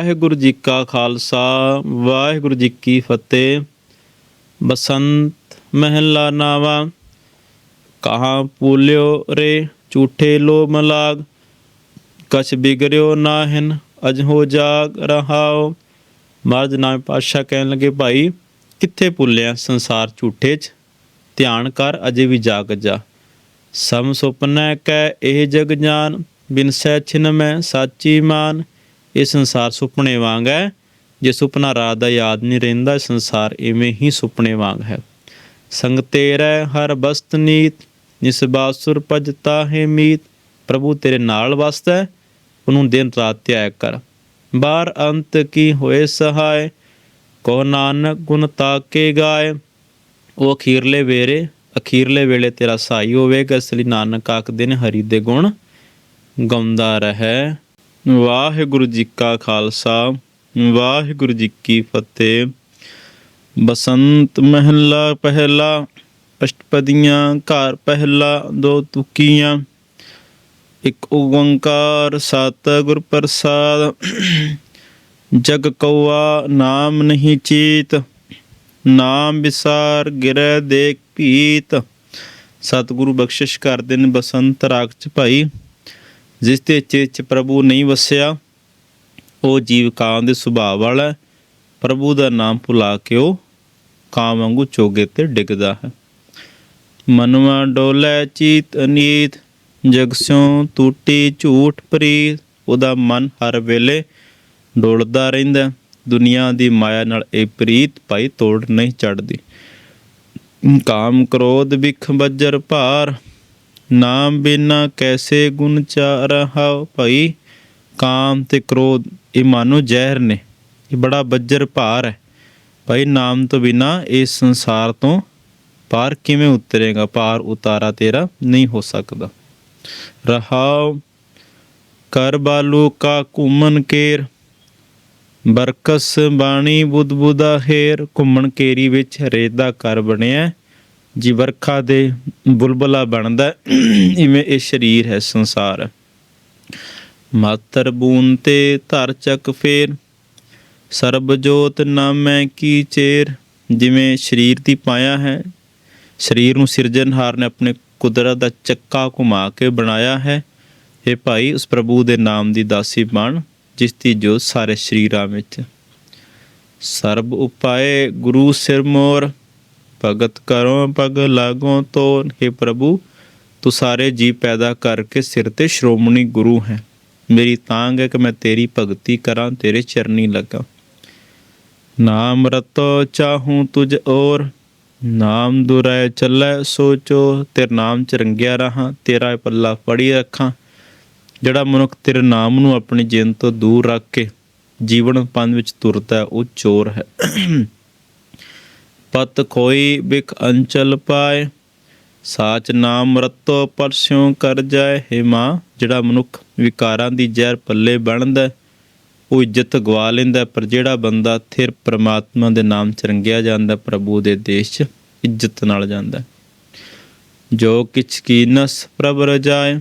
ਵਾਹਿਗੁਰੂ ਜੀ ਕਾ ਖਾਲਸਾ, ਵਾਹਿਗੁਰੂ ਜੀ ਕੀ ਫਤਿਹ। ਬਸੰਤ ਮਹਿਲਾ ਨਾਵਾ, ਕਹਾ ਪੂਲਿਓ ਰੇ ਝੂਠੇ ਲੋ ਮਲਾਗ, ਕਛ ਬਿਗਰਿਓ ਨਾਹਿਨ ਅਜ ਹੋ ਜਾਗ ਰਹਾਓ। ਮਹਾਰਾਜ ਨਾਮ ਪਾਤਸ਼ਾਹ ਕਹਿਣ ਲੱਗੇ, ਭਾਈ, ਕਿੱਥੇ ਭੁੱਲਿਆ ਸੰਸਾਰ ਝੂਠੇ 'ਚ? ਧਿਆਨ ਕਰ, ਅਜੇ ਵੀ ਜਾਗ ਜਾ। ਸਮ ਸੁਪਨੈ ਕੈ ਇਹ ਜਗ ਜਾਨ, ਬਿਨ ਸੈ ਛਿਨ ਮੈਂ ਸਾਚੀ ਮਾਨ। ਇਹ ਸੰਸਾਰ ਸੁਪਨੇ ਵਾਂਗ ਹੈ, ਜੇ ਸੁਪਨਾ ਰਾਤ ਦਾ ਯਾਦ ਨਹੀਂ ਰਹਿੰਦਾ ਸੰਸਾਰ ਇਵੇਂ ਹੀ ਸੁਪਨੇ ਵਾਂਗ ਹੈ। ਸੰਗ ਤੇਰੇ ਹਰ ਬਸਤ ਨੀਤ, ਜਿਸ ਬਾਸੁਰ ਭਜਤਾ ਹੈ ਮੀਤ, ਪ੍ਰਭੂ ਤੇਰੇ ਨਾਲ ਵਸਦਾ ਹੈ, ਉਹਨੂੰ ਦਿਨ ਰਾਤ ਧਿਆਇਆ ਕਰ। ਬਾਰ ਅੰਤ ਕੀ ਹੋਏ ਸਹਾਇ ਕੋ ਨਾਨਕ ਗੁਣ ਤਾਕੇ ਗਾਏ। ਉਹ ਅਖੀਰਲੇ ਵੇਰੇ, ਅਖੀਰਲੇ ਵੇਲੇ ਤੇਰਾ ਸਹਾਈ ਹੋਵੇਗਾ, ਇਸ ਲਈ ਨਾਨਕ ਆਖਦੇ ਨੇ ਹਰੀ ਦੇ ਗੁਣ ਗਾਉਂਦਾ ਰਹੇ। ਵਾਹਿਗੁਰੂ ਜੀ ਕਾ ਖਾਲਸਾ, ਵਾਹਿਗੁਰੂ ਜੀ ਕੀ ਫਤਿਹ। ਬਸੰਤ ਮਹਿਲਾ ਪਹਿਲਾ, ਅਸ਼ਟਪਦੀਆਂ ਘਰ ਪਹਿਲਾ, ਦੋ ਤੁਕੀਆਂ। ਇੱਕ ਓੰਕਾਰ ਸਤਿਗੁਰ ਪ੍ਰਸਾਦ। ਜਗ ਕਉਆ ਨਾਮ ਨਹੀਂ ਚੀਤ, ਨਾਮ ਵਿਸਾਰ ਗਿਰੈ ਦੇਖ ਭੀਤ। ਸਤਿਗੁਰੂ ਬਖਸ਼ਿਸ਼ ਕਰਦੇ ਨੇ ਬਸੰਤ ਰਾਗ ਚ ਭਾਈ। ਜਿਸ ਦੇ ਚਿੱਤ ਪ੍ਰਭੂ ਨਹੀਂ ਵਸਿਆ, ਉਹ ਜੀਵ ਕਾਂ ਦੇ ਸੁਭਾਅ ਵਾਲਾ ਪ੍ਰਭੂ ਦਾ ਨਾਮ ਭੁਲਾ ਕੇ ਉਹ ਕਾਂ ਵਾਂਗੂ ਚੋਗੇ ਤੇ ਡਿੱਗਦਾ ਹੈ। ਮਨਵਾ ਡੋਲੇ ਚੀਤ ਅਨੀਤ, ਜਗ ਸਿਉ ਟੂਟੀ ਝੂਠ ਪ੍ਰੀਤ, ਉਹਦਾ ਮਨ ਹਰ ਵੇਲੇ ਡੋਲਦਾ ਰਹਿੰਦਾ ਹੈ। ਦੁਨੀਆ ਦੀ ਮਾਇਆ ਨਾਲ ਇਹ ਪ੍ਰੀਤ ਭਾਈ ਤੋੜ ਨਹੀਂ ਚੜਦੀ। ਕਾਮ ਕ੍ਰੋਧ ਵਿਖ ਬੱਜਰ ਭਾਰ ਨਾਮ ਬਿਨਾ ਕੈਸੇ ਗੁਣ ਚਾਰਹਾਉ ਭਾਈ? ਕਾਮ ਤੇ ਕ੍ਰੋਧ, ਇਹ ਮਾਨੋ ਜ਼ਹਿਰ ਨੇ। ਇਹ ਬੜਾ ਬੱਜਰ ਭਾਰ ਹੈ। ਭਾਈ ਨਾਮ ਤੋਂ ਬਿਨਾ ਇਸ ਸੰਸਾਰ ਤੋਂ ਪਾਰ ਕਿਵੇਂ ਉਤਰੇਗਾ? ਪਾਰ ਉਤਾਰਾ ਤੇਰਾ ਨਹੀਂ ਹੋ ਸਕਦਾ। ਰਹਾਉ, ਕਰ ਬਾਲੂ ਕਾ ਘੁੰਮਨ ਕੇਰ। ਬਰਕਸ ਬਾਣੀ ਬੁੱਧ ਬੁਦਾ ਹੇਰ। ਘੁੰਮਣ ਕੇਰੀ ਵਿੱਚ ਰੇਤ ਦਾ ਘਰ ਬਣਿਆ। ਜੀ ਵਰਖਾ ਦੇ ਬੁਲਬੁਲਾ ਬਣਦਾ ਇਵੇਂ ਇਹ ਸਰੀਰ ਹੈ, ਸੰਸਾਰ। ਮਾਤਰ ਬੂਨ ਤੇ ਧਰ ਚੱਕ ਫੇਰ, ਸਰਬ ਜੋਤ ਨਾਮੈ ਕੀ ਚੇਰ। ਜਿਵੇਂ ਸਰੀਰ ਦੀ ਪਾਇਆ ਹੈ, ਸਰੀਰ ਨੂੰ ਸਿਰਜਣਹਾਰ ਨੇ ਆਪਣੇ ਕੁਦਰਤ ਦਾ ਚੱਕਾ ਘੁਮਾ ਕੇ ਬਣਾਇਆ ਹੈ। ਇਹ ਭਾਈ, ਉਸ ਪ੍ਰਭੂ ਦੇ ਨਾਮ ਦੀ ਦਾਸੀ ਬਣ, ਜਿਸ ਦੀ ਜੋਤ ਸਾਰੇ ਸਰੀਰਾਂ ਵਿੱਚ। ਸਰਬ ਉਪਾਏ ਗੁਰੂ ਸਿਰ ਮੋਰ ਭਗਤ ਕਰੋ ਪਗ ਲਾਗੋ ਤੋ हे ਪ੍ਰਭੂ, ਤੂੰ ਸਾਰੇ ਜੀ ਪੈਦਾ ਕਰਕੇ ਸਿਰ ਤੇ ਸ਼੍ਰੋਮਣੀ ਗੁਰੂ ਹੈ। ਮੇਰੀ ਤਾਂਗ ਹੈ ਕਿ ਮੈਂ ਤੇਰੀ ਭਗਤੀ ਕਰਾਂ, ਤੇਰੇ ਚਰਨੀ ਲੱਗਾ। ਨਾਮ ਰਤੋ ਚਾਹੂੰ ਤੁਝ ਔਰ, ਨਾਮ ਦੁਰੈ ਚੱਲੈ ਸੋਚੋ, ਤੇਰੇ ਨਾਮ ਚ ਰੰਗਿਆ ਰਹਾ, ਤੇਰਾ ਪੱਲਾ ਫੜੀ ਰੱਖਾਂ। ਜਿਹੜਾ ਮਨੁੱਖ ਤੇਰੇ ਨਾਮ ਨੂੰ ਆਪਣੀ ਜਿੰਦ ਤੋਂ ਦੂਰ ਰੱਖ ਕੇ ਜੀਵਨ ਪੰਧ ਵਿੱਚ ਤੁਰਦਾ ਉਹ ਚੋਰ ਹੈ। ਪਤ ਖੋਈ ਬਿਕ ਅੰਚਲ ਪਾਏ, ਸਾਚ ਨਾਮ ਰਤੋ ਪਰਸਿਉ ਕਰ ਜਾਏ। ਹੇ ਮਾਂ, ਜਿਹੜਾ ਮਨੁੱਖ ਵਿਕਾਰਾਂ ਦੀ ਜ਼ਹਿਰ ਪੱਲੇ ਬਣਦਾ ਉਹ ਇੱਜ਼ਤ ਗਵਾ ਲੈਂਦਾ ਪਰ ਜਿਹੜਾ ਬੰਦਾ ਥਿਰ ਪ੍ਰਮਾਤਮਾ ਦੇ ਨਾਮ ਚ ਰੰਗਿਆ ਜਾਂਦਾ ਪ੍ਰਭੂ ਦੇ ਦੇਸ਼ ਚ ਇੱਜ਼ਤ ਨਾਲ ਜਾਂਦਾ ਜੋ ਕਿਛ ਕੀਨਸ ਪ੍ਰਭ ਰਜਾਏ,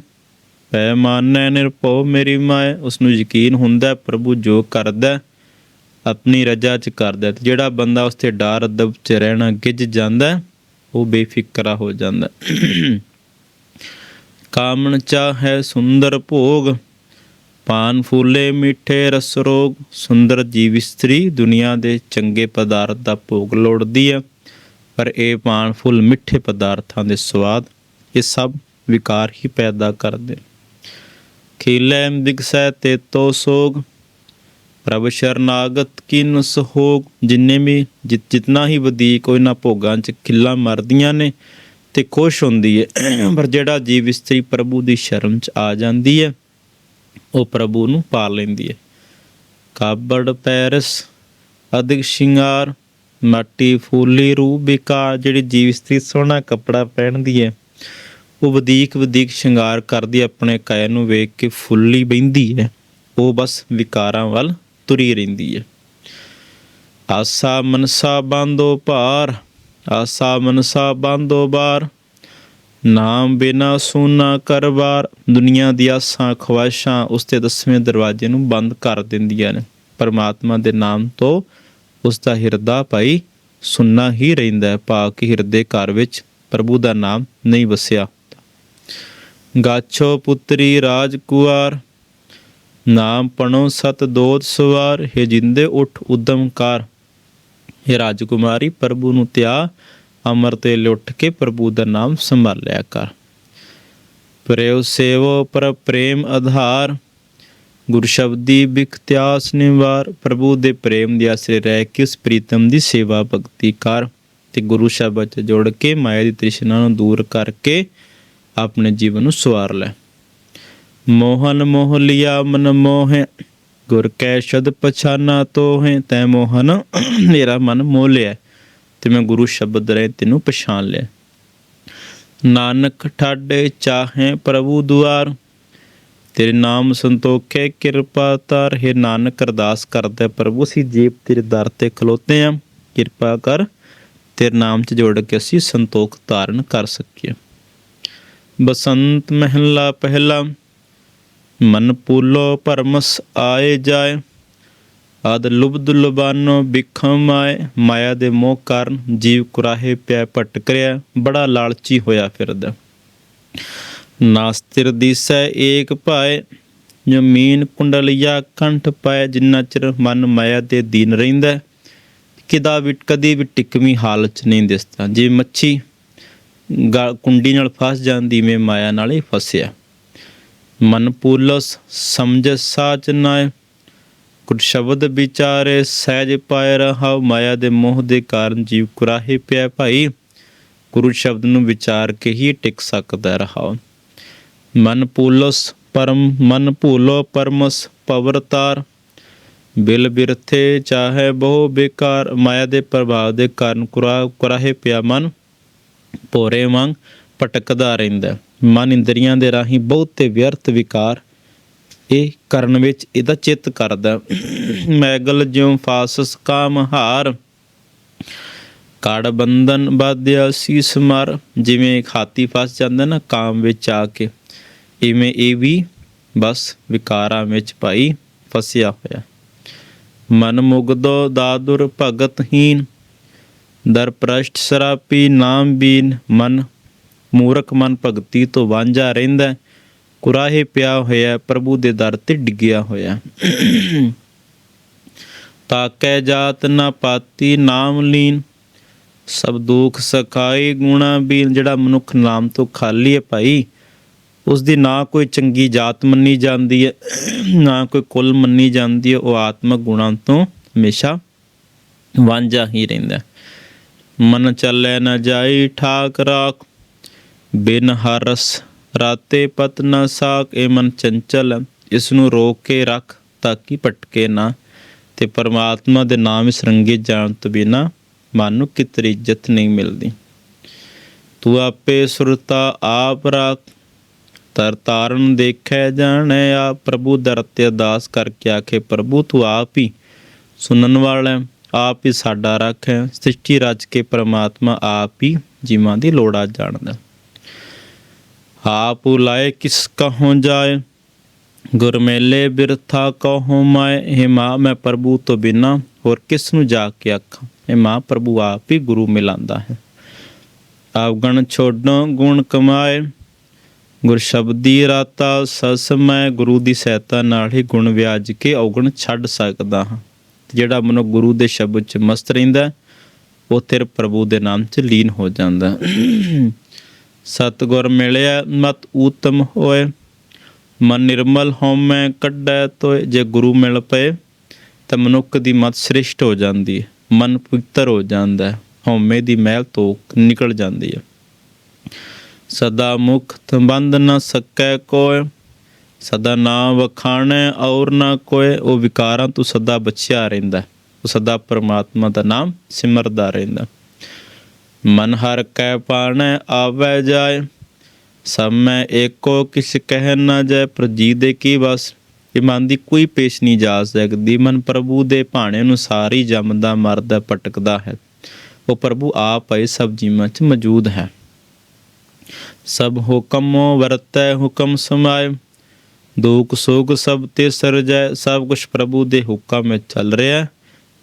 ਪੈ ਮਾਨੈ ਨਿਰਭਉ ਮੇਰੀ ਮਾਏ। ਉਸ ਨੂੰ ਯਕੀਨ ਹੁੰਦਾ ਪ੍ਰਭੂ ਜੋ ਕਰਦਾ ਆਪਣੀ ਰਜਾ ਚ ਕਰਦਾ ਹੈ। ਤੇ ਜਿਹੜਾ ਬੰਦਾ ਉਸ ਤੇ ਡਰ ਅਦਬ ਚ ਰਹਿਣਾ ਗਿੱਜ ਜਾਂਦਾ ਉਹ ਬੇਫਿਕਰਾ ਹੋ ਜਾਂਦਾ ਕਾਮਣ ਕਾਮਣ ਚਾਹੈ ਸੁੰਦਰ ਭੋਗ, ਪਾਨ ਫੂਲੇ ਮਿੱਠੇ ਰਸ ਰੋਗ, ਸੁੰਦਰ ਜੀਵ ਇਸਤਰੀ ਦੁਨੀਆ ਦੇ ਚੰਗੇ ਪਦਾਰਥ ਦਾ ਭੋਗ ਲੋੜਦੀ ਹੈ, ਪਰ ਇਹ ਪਾਨ ਫੁੱਲ ਮਿੱਠੇ ਪਦਾਰਥਾਂ ਦੇ ਸਵਾਦ, ਇਹ ਸਭ ਵਿਕਾਰ ਹੀ ਪੈਦਾ ਕਰਦੇ ਨੇ। ਖੀਲੇ ਬਿਗਸੈ ਤੇ ਤੋ ਸੋਗ ਪ੍ਰਭ ਸ਼ਰਨਾਗਤ ਕਿਨ ਸਹੋਗ, ਜਿੰਨੇ ਵੀ ਜਿ- ਜਿਤਨਾ ਹੀ ਵਧੇਕ ਕੋਈ ਨਾ ਭੋਗਾਂ ਚ ਖਿੱਲਾਂ ਮਰਦੀਆਂ ਨੇ ਤੇ ਖੁਸ਼ ਹੁੰਦੀ ਹੈ ਪਰ ਜਿਹੜਾ ਜੀਵ ਇਸਤਰੀ ਪ੍ਰਭੂ ਦੀ ਸ਼ਰਮ ਚ ਆ ਜਾਂਦੀ ਹੈ ਉਹ ਪ੍ਰਭੂ ਨੂੰ ਪਾ ਲੈਂਦੀ ਹੈ ਕਾਬੜ ਪੈਰਸ, ਅਧਿਕ ਸ਼ਿੰਗਾਰ, ਮਾਟੀ ਫੂਲੀ ਰੂਪ ਬਿਕਾਰ, ਜਿਹੜੀ ਜੀਵ ਇਸਤਰੀ ਸੋਹਣਾ ਕੱਪੜਾ ਪਹਿਨਦੀ ਹੈ ਉਹ ਵਧੇਕ ਵਧੇਕ ਸ਼ਿੰਗਾਰ ਕਰਦੀ, ਆਪਣੇ ਕਾਇਆ ਨੂੰ ਵੇਖ ਕੇ ਫੁੱਲੀ ਬਹਿੰਦੀ ਹੈ ਉਹ ਬਸ ਵਿਕਾਰਾਂ ਵੱਲ ਤੁਰੀ ਰਹਿੰਦੀ ਹੈ। ਆਸਾ ਮਨਸਾ ਬੰਦੋ ਭਾਰ, ਆਸਾ ਮਨਸਾ ਬੰਦੋ ਬਾਰ। ਨਾਮ ਬਿਨਾ ਸੋਨਾ ਕਰਵਾਰ, ਦੁਨੀਆ ਦੀਆਂ ਆਸਾਂ ਖਵਾਇਸ਼ਾਂ ਉਸ ਤੇ ਦਸਵੇਂ ਦਰਵਾਜ਼ੇ ਨੂੰ ਬੰਦ ਕਰ ਦਿੰਦੀਆਂ ਨੇ। ਪਰਮਾਤਮਾ ਦੇ ਨਾਮ ਤੋਂ ਉਸ ਦਾ ਹਿਰਦਾ ਭਾਈ ਸੁੰਨਾ ਹੀ ਰਹਿੰਦਾ ਹੈ, ਭਾਵ ਕਿ ਹਿਰਦੇ ਘਰ ਵਿੱਚ ਪ੍ਰਭੂ ਦਾ ਨਾਮ ਨਹੀਂ ਵਸਿਆ। ਗਾਛੋ ਪੁੱਤਰੀ ਰਾਜਕੁਆਰ ਨਾਮ ਪਣੋ ਸਤ ਦੋਤ ਸਵਾਰ, ਹੈ ਜਿੰਦੇ ਉਠ ਉਦਮ ਕਾਰ। ਇਹ ਰਾਜਕੁਮਾਰੀ, ਪ੍ਰਭੂ ਨੂੰ ਤਿਆ, ਅਮਰ ਤੇ ਲੁੱਟ ਕੇ ਪ੍ਰਭੂ ਦਾ ਨਾਮ ਸੰਭਾਲਿਆ ਕਰ। ਪ੍ਰੇਉ ਸੇਵੋ ਪਰ ਪ੍ਰੇਮ ਆਧਾਰ, ਗੁਰ ਸ਼ਬਦੀ ਬਿਖਤਿਆਸ ਨਿਵਾਰ। ਪ੍ਰਭੂ ਦੇ ਪ੍ਰੇਮ ਦੇ ਆਸਰੇ ਰਹਿ ਕੇ ਉਸ ਪ੍ਰੀਤਮ ਦੀ ਸੇਵਾ ਭਗਤੀ ਕਰ ਤੇ ਗੁਰੂ ਸ਼ਬਦ ਚ ਜੋੜ ਕੇ ਮਾਇਆ ਦੀ ਤ੍ਰਿਸ਼ਨਾ ਨੂੰ ਦੂਰ ਕਰਕੇ ਆਪਣੇ ਜੀਵਨ ਨੂੰ ਸਵਾਰ ਲੈ। ਮੋਹਨ ਮੋਹ ਲਿਆ ਮਨ ਮੋਹਿ, ਗੁਰ ਕੈ ਸ਼ਬਦ ਪਛਾਨਾ ਤੋਹਿ, ਤੈ ਮੋਹਨ ਮੇਰਾ ਮਨ ਮੋਹ ਲਿਆ ਤੇ ਮੈਂ ਗੁਰੂ ਸ਼ਬਦ ਰਹੇ ਤੈਨੂੰ ਪਛਾਣ ਲਿਆ ਨਾਨਕ ਠਾਡੇ ਚਾਹੇ ਪ੍ਰਭੂ ਦੁਆਰ, ਤੇਰੇ ਨਾਮ ਸੰਤੋਖੇ ਕਿਰਪਾ ਤਾਰ ਹੈ ਨਾਨਕ ਅਰਦਾਸ ਕਰਦਾ ਪ੍ਰਭੂ, ਅਸੀਂ ਜੀਬ ਤੇਰੇ ਦਰ ਤੇ ਖਲੋਤੇ ਆ। ਕਿਰਪਾ ਕਰ, ਤੇਰੇ ਨਾਮ ਚ ਜੋੜ ਕੇ ਅਸੀਂ ਸੰਤੋਖ ਧਾਰਨ ਕਰ ਸਕੀਏ। ਬਸੰਤ ਮਹਿਲਾ ਪਹਿਲਾ ਮਨ ਪੂਲੋ ਪਰਮਸ ਆਏ ਜਾਏ, ਆਦ ਲੁਬਦ ਲੁਬਾਨੋ ਬਿਖਮ ਆਏ, ਮਾਇਆ ਦੇ ਮੋਹ ਕਾਰਨ ਜੀਵ ਕੁਰਾਹੇ ਪਿਆ ਭਟਕ ਰਿਹਾ, ਬੜਾ ਲਾਲਚੀ ਹੋਇਆ ਫਿਰਦਾ। ਨਾਸਤਿਰ ਦਿਸੈ ਏਕ ਭਾਏ ਜ਼ਮੀਨ ਕੁੰਡਲਿਆ ਕੰਠ ਪਾਇ ਜਿੰਨਾ ਚਿਰ ਮਨ ਮਾਇਆ ਦੇ ਦੀਨ ਰਹਿੰਦਾ, ਕਿਦਾ ਵੀ ਕਦੀ ਵੀ ਟਿਕਵੀਂ ਹਾਲਤ ਚ ਨਹੀਂ ਦਿਸਦਾ। ਜੇ ਮੱਛੀ ਗਾ- ਕੁੰਡੀ ਨਾਲ ਫਸ ਜਾਂਦੀ ਮੈਂ ਮਾਇਆ ਨਾਲ ਹੀ ਫਸਿਆ। ਮਨ ਪੂਲਸ ਸਮਝ ਸਾਚ ਨਾਏ ਕੁਝ ਸ਼ਬਦ ਵਿਚਾਰੇ ਸਹਿਜ ਪਾਇ ਰਹਾ ਮਾਇਆ ਦੇ ਮੋਹ ਦੇ ਕਾਰਨ ਜੀਵ ਕੁਰਾਹੇ ਪਿਆ ਭਾਈ। ਗੁਰੂ ਸ਼ਬਦ ਨੂੰ ਵਿਚਾਰ ਕੇ ਹੀ ਟਿਕ ਸਕਦਾ ਰਹਾ ਮਨ ਪੂਲਸ ਪਰਮ, ਮਨ ਭੂਲੋ ਪਰਮਸ ਪਵਰਤਾਰ ਬਿਲ ਬਿਰਥੇ ਚਾਹੇ ਬਹੁ ਬੇਕਾਰ, ਮਾਇਆ ਦੇ ਪ੍ਰਭਾਵ ਦੇ ਕਾਰਨ ਕੁਰਾ, ਕੁਰਾਹੇ ਪਿਆ ਮਨ। ਭੋਰੇ ਵਾਂਗ ਭਟਕਦਾ ਰਹਿੰਦਾ। ਮਨ ਇੰਦਰੀਆਂ ਦੇ ਰਾਹੀਂ ਬਹੁਤੇ ਵਿਅਰਥ ਵਿਕਾਰ ਇਹ ਕਰਨ ਵਿੱਚ ਇਹਦਾ ਚਿੱਤ ਕਰਦਾ। ਮੈਗਲ ਜਿਉ ਫਾਸਸ ਕਾਮ ਹਾਰ ਕੜ ਬੰਧਨ ਬਾਧਿਆ ਸੀਸ ਮਰ। ਜਿਵੇਂ ਇੱਕ ਫਸ ਜਾਂਦਾ ਨਾ ਕਾਮ ਵਿੱਚ ਆ ਕੇ, ਇਵੇਂ ਇਹ ਵੀ ਬਸ ਵਿਕਾਰਾਂ ਵਿੱਚ ਭਾਈ ਫਸਿਆ ਹੋਇਆ। ਮਨ ਮੁਗਦੋ ਦਾਦੁਰ ਭਗਤਹੀਨ ਦਰ ਪ੍ਰਸ਼ਟ ਸਰਾਪੀ ਨਾਮ ਬੀਨ। ਮਨ ਮੂਰਖ ਮਨ ਭਗਤੀ ਤੋਂ ਵਾਂਝਾ ਰਹਿੰਦਾ ਕੁਰਾਹੇ ਪਿਆ ਹੋਇਆ ਪ੍ਰਭੂ ਦੇ ਦਰ ਤੇ ਡਿੱਗਿਆ ਹੋਇਆ ਤਾਕੈ ਜਾਤ ਨਾ ਪਾਤੀ, ਨਾਮ ਲੀਨ। ਸਭ ਦੁਖ ਸਖਾਈ ਗੁਣਾ ਬੀਨ। ਜਿਹੜਾ ਮਨੁੱਖ ਨਾਮ ਤੋਂ ਖਾਲੀ ਹੈ ਭਾਈ ਉਸ ਦੀ ਨਾ ਕੋਈ ਚੰਗੀ ਜਾਤ ਮੰਨੀ ਜਾਂਦੀ ਹੈ, ਨਾ ਕੋਈ ਕੁੱਲ ਮੰਨੀ ਜਾਂਦੀ ਹੈ। ਉਹ ਆਤਮਕ ਗੁਣਾਂ ਤੋਂ ਹਮੇਸ਼ਾ ਵਾਂਝਾ ਹੀ ਰਹਿੰਦਾ ਮਨ ਚੱਲੇ ਨਾ ਜਾਈ ਠਾਕ ਰਾਖ ਬਿਨ ਹਰਸ ਰਾਤੇ ਪਤ ਨ ਸਾਕ ਇਹ ਮਨ ਚੰਚਲ ਇਸ ਨੂੰ ਰੋਕ ਕੇ ਰੱਖ ਤਾਂ ਕਿ ਭਟਕੇ ਨਾ। ਤੇ ਪਰਮਾਤਮਾ ਦੇ ਨਾਮ ਵਿੱਚ ਰੰਗੇ ਜਾਣ ਤੋਂ ਬਿਨਾ ਮਨ ਨੂੰ ਕਿਤਰੀ ਇੱਜ਼ਤ ਨਹੀਂ ਮਿਲਦੀ। ਤੂੰ ਆਪੇ ਸੁਰਤਾ ਆਪ ਰਾਖ ਤਰ ਤਾਰਨ ਦੇਖੈ ਜਾਣੈ ਆ ਪ੍ਰਭੂ ਦਰ ਤੇ ਅਰਦਾਸ ਕਰਕੇ ਆਖੇ ਪ੍ਰਭੂ ਤੂੰ ਆਪ ਹੀ ਸੁਣਨ ਵਾਲਾ ਹੈ, ਆਪ ਹੀ ਸਾਡਾ ਰੱਖ। ਹੈ ਸ੍ਰਿਸ਼ਟੀ ਰਚ ਕੇ ਪ੍ਰਮਾਤਮਾ ਆਪ ਹੀ ਜੀਵਾਂ ਦੀ ਲੋੜਾ ਜਾਣਦਾ ਆਪ ਉਲਾਏ ਕਿਸ ਕਹੋਂ ਜਾਏ? ਗੁਰ ਮੇਲੇ ਬਿਰਥਾ ਕਹੋ ਮੈਂ ਹੇ ਮਾਂ ਮੈਂ ਪ੍ਰਭੂ ਤੋਂ ਬਿਨਾ ਹੋਰ ਕਿਸ ਨੂੰ ਜਾ ਕੇ ਆਖਾਂ? ਇਹ ਮਾਂ ਪ੍ਰਭੂ ਆਪ ਹੀ ਗੁਰੂ ਮਿਲਾਂਦਾ ਹੈ। ਆਪ ਗਣ ਛੋਡੋ, ਗੁਣ ਕਮਾਏ। ਗੁਰ ਸ਼ਬਦੀ ਰਾਤਾ ਸਸ ਮੈਂ ਗੁਰੂ ਦੀ ਸਹਾਇਤਾ ਨਾਲ ਹੀ ਗੁਣ ਵਿਆਜ ਕੇ ਔਗਣ ਛੱਡ ਸਕਦਾ ਹਾਂ। ਜਿਹੜਾ ਮਨੁ ਗੁਰੂ ਦੇ ਸ਼ਬਦ ਚ ਮਸਤ ਰਹਿੰਦਾ ਉਹ ਤੇਰੇ ਪ੍ਰਭੂ ਦੇ ਨਾਮ ਚ ਲੀਨ ਹੋ ਜਾਂਦਾ ਸਤਗੁਰ ਮਿਲਿਆ ਮਤ ਊਤਮ ਹੋਏ। ਮਨ ਨਿਰਮਲ ਹਉਮੈ ਕੱਢੈ ਤੋਏ, ਜੇ ਗੁਰੂ ਮਿਲ ਪਏ, ਤਾਂ ਮਨੁੱਖ ਦੀ ਮਤ ਸ੍ਰਿਸ਼ਟ ਹੋ ਜਾਂਦੀ ਹੈ। ਮਨ ਪਵਿੱਤਰ ਹੋ ਜਾਂਦਾ ਹੈ, ਹਉਮੈ ਦੀ ਮਹਿਲ ਤੋਂ ਨਿਕਲ ਜਾਂਦੀ ਹੈ। ਸਦਾ ਮੁਕਤ ਬੰਦ ਨ ਸਕੈ ਕੋਇ, ਸਦਾ ਨਾ ਵਖਾਣੈ ਔਰ ਨਾ ਕੋਇ, ਉਹ ਵਿਕਾਰਾਂ ਤੋਂ ਸਦਾ ਬਚਿਆ ਰਹਿੰਦਾ ਉਹ ਸਦਾ ਪ੍ਰਮਾਤਮਾ ਦਾ ਨਾਮ ਸਿਮਰਦਾ ਰਹਿੰਦਾ ਮਨ ਹਰ ਕੈ ਪਾਣੈ, ਆਵੈ ਜਾਏ। ਸਭ ਮੈਂ ਏਕੋ ਕਿਸ ਕਹਿ ਨਾ ਜਾਏ ਪ੍ਰਜੀ ਦੇ ਕੀ ਬਸ ਇਮਾਨ ਦੀ ਕੋਈ ਪੇਸ਼ ਨਹੀਂ ਜਾ ਸਕਦੀ। ਮਨ ਪ੍ਰਭੂ ਦੇ ਭਾਣੇ ਅਨੁਸਾਰ ਹੀ ਜੰਮਦਾ ਮਰਦਾ ਪਟਕਦਾ ਹੈ। ਉਹ ਪ੍ਰਭੂ ਆਪ ਹੈ ਸਭ ਜੀਵਾਂ 'ਚ ਮੌਜੂਦ ਹੈ। ਸਭ ਹੁਕਮੋ ਵਰਤੈ, ਹੁਕਮ ਸਮਾਏ। ਦੁੱਖ ਸੁਖ ਸਭ ਤੇ ਸਰਜੈ। ਸਭ ਕੁਝ ਪ੍ਰਭੂ ਦੇ ਹੁਕਮ ਵਿੱਚ ਚੱਲ ਰਿਹਾ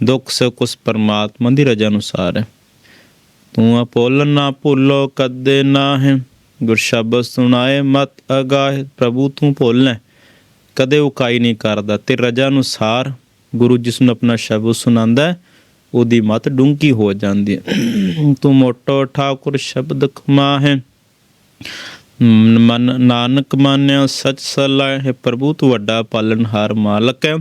ਦੁੱਖ ਸੁਖ ਕੁਛ ਪਰਮਾਤਮਾ ਦੀ ਰਜ਼ਾ ਅਨੁਸਾਰ ਹੈ। ਤੂੰ ਅਪੋਲਨ ਨਾ ਭੁੱਲੋ, ਕਦੇ ਨਾ ਹੈ ਗੁਰ ਸ਼ਬਦ ਸੁਣਾਏ ਮਤ ਅਗਾਹ, ਪ੍ਰਭੂ ਤੂੰ ਭੁੱਲਣਾ ਕਦੇ ਉਕਾਈ ਨਹੀਂ ਕਰਦਾ ਤੇ ਰਜ਼ਾ ਅਨੁਸਾਰ। ਗੁਰੂ ਜਿਸ ਨੂੰ ਆਪਣਾ ਸ਼ਬਦ ਸੁਣਾਉਂਦਾ ਉਹਦੀ ਮਤ ਡੂੰਗੀ ਹੋ ਜਾਂਦੀ ਹੈ। ਤੂੰ ਮੋਟੋ ਠਾਕੁਰ ਸ਼ਬਦ ਖਮਾ ਹੈ ਮਨ ਨਾਨਕ ਮਾਨਿਆ, ਸਚ ਸਲਾ ਹੈ ਪ੍ਰਭੂ ਤੂੰ ਵੱਡਾ ਪਾਲਣਹਾਰ ਮਾਲਕ ਹੈ।